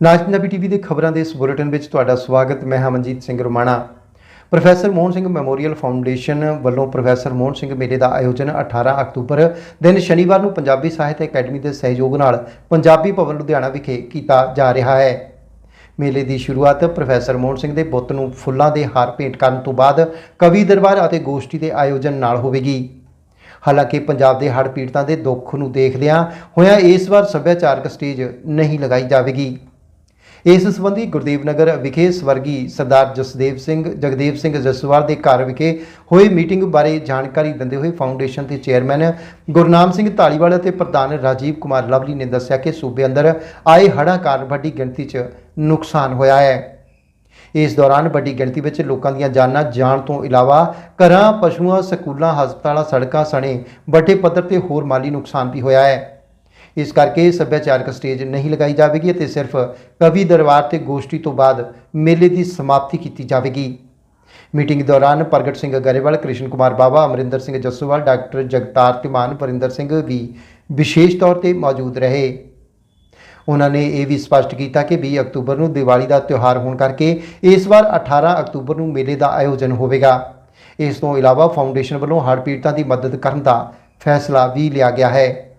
ਨਾਜ Punjabi TV ਦੇ ਖਬਰਾਂ ਦੇ ਇਸ ਬੁਲੇਟਿਨ ਵਿੱਚ ਤੁਹਾਡਾ ਸਵਾਗਤ। ਮੈਂ Hamanjit Singh Romana. Professor Mohan Singh memorial foundation ਵੱਲੋਂ ਪ੍ਰੋਫੈਸਰ ਮੋਹਨ ਸਿੰਘ ਮੇਲੇ ਦਾ ਆਯੋਜਨ 18 ਅਕਤੂਬਰ ਦਿਨ ਸ਼ਨੀਵਾਰ ਨੂੰ ਪੰਜਾਬੀ ਸਾਹਿਤ ਅਕੈਡਮੀ ਦੇ ਸਹਿਯੋਗ ਨਾਲ ਪੰਜਾਬੀ ਭਵਨ ਲੁਧਿਆਣਾ ਵਿਖੇ ਕੀਤਾ ਜਾ ਰਿਹਾ ਹੈ। ਮੇਲੇ ਦੀ ਸ਼ੁਰੂਆਤ ਪ੍ਰੋਫੈਸਰ ਮੋਹਨ ਸਿੰਘ ਦੇ ਬੁੱਤ ਨੂੰ ਫੁੱਲਾਂ ਦੇ ਹਾਰ ਭੇਂਟ ਕਰਨ ਤੋਂ ਬਾਅਦ ਕਵੀ ਦਰਬਾਰ ਅਤੇ ਗੋਸ਼ਟੀ ਦੇ ਆਯੋਜਨ ਨਾਲ ਹੋਵੇਗੀ। ਹਾਲਾਂਕਿ ਪੰਜਾਬ ਦੇ ਹੜ੍ਹ ਪੀੜਤਾਂ ਦੇ ਦੁੱਖ ਨੂੰ ਦੇਖਦਿਆਂ ਹੋਇਆਂ ਇਸ ਵਾਰ ਸੱਭਿਆਚਾਰਕ ਸਟੇਜ ਨਹੀਂ ਲਗਾਈ ਜਾਵੇਗੀ। ਇਸ ਸੰਬੰਧੀ ਗੁਰਦੇਵ ਨਗਰ ਵਿਖੇ ਸਵਰਗੀ ਸਰਦਾਰ ਜਸਦੇਵ ਸਿੰਘ, ਜਗਦੇਵ ਸਿੰਘ ਜਸਵਾਲ ਦੇ ਘਰ ਵਿਖੇ ਹੋਈ ਮੀਟਿੰਗ ਬਾਰੇ ਜਾਣਕਾਰੀ ਦਿੰਦੇ ਹੋਏ ਫਾਊਂਡੇਸ਼ਨ ਦੇ ਚੇਅਰਮੈਨ ਗੁਰਨਾਮ ਸਿੰਘ ਧਾਲੀਵਾਲ ਅਤੇ ਪ੍ਰਧਾਨ ਰਾਜੀਵ ਕੁਮਾਰ ਲਵਲੀ ਨੇ ਦੱਸਿਆ ਕਿ ਸੂਬੇ ਅੰਦਰ ਆਏ ਹੜ੍ਹਾਂ ਕਾਰਨ ਵੱਡੀ ਗਿਣਤੀ 'ਚ ਨੁਕਸਾਨ ਹੋਇਆ ਹੈ। ਇਸ ਦੌਰਾਨ ਵੱਡੀ ਗਿਣਤੀ ਵਿੱਚ ਲੋਕਾਂ ਦੀਆਂ ਜਾਨਾਂ ਜਾਣ ਤੋਂ ਇਲਾਵਾ ਘਰਾਂ, ਪਸ਼ੂਆਂ, ਸਕੂਲਾਂ, ਹਸਪਤਾਲਾਂ, ਸੜਕਾਂ, ਸਣੇ, ਵੱਡੇ ਪੱਧਰ ਤੇ ਹੋਰ ਮਾਲੀ ਨੁਕਸਾਨ ਵੀ ਹੋਇਆ ਹੈ। ਇਸ ਕਰਕੇ ਸੱਭਿਆਚਾਰਕ ਸਟੇਜ ਨਹੀਂ ਲਗਾਈ ਜਾਵੇਗੀ ਅਤੇ ਸਿਰਫ ਕਵੀ ਦਰਬਾਰ ਤੇ ਗੋਸ਼ਟੀ ਤੋਂ ਬਾਅਦ ਮੇਲੇ ਦੀ ਸਮਾਪਤੀ ਕੀਤੀ ਜਾਵੇਗੀ। ਮੀਟਿੰਗ ਦੌਰਾਨ ਪ੍ਰਗਟ ਸਿੰਘ ਗਰੇਵਾਲ, ਕ੍ਰਿਸ਼ਨ ਕੁਮਾਰ ਬਾਵਾ, ਅਮਰਿੰਦਰ ਸਿੰਘ ਜੱਸੋਵਾਲ, ਡਾਕਟਰ ਜਗਤਾਰ ਧੀਮਾਨ ਪਰਿੰਦਰ ਸਿੰਘ ਵੀ ਵਿਸ਼ੇਸ਼ ਤੌਰ ਤੇ ਮੌਜੂਦ ਰਹੇ। ਉਹਨਾਂ ਨੇ ਇਹ ਵੀ ਸਪਸ਼ਟ ਕੀਤਾ ਕਿ 20 ਅਕਤੂਬਰ ਨੂੰ ਦੀਵਾਲੀ ਦਾ ਤਿਉਹਾਰ ਹੋਣ ਕਰਕੇ ਇਸ ਵਾਰ 18 ਅਕਤੂਬਰ ਨੂੰ ਮੇਲੇ ਦਾ ਆਯੋਜਨ ਹੋਵੇਗਾ। ਇਸ ਤੋਂ ਇਲਾਵਾ ਫਾਊਂਡੇਸ਼ਨ ਵੱਲੋਂ ਹੜ੍ਹ ਪੀੜਤਾਂ ਦੀ ਮਦਦ ਕਰਨ ਦਾ ਫੈਸਲਾ ਵੀ ਲਿਆ ਗਿਆ ਹੈ।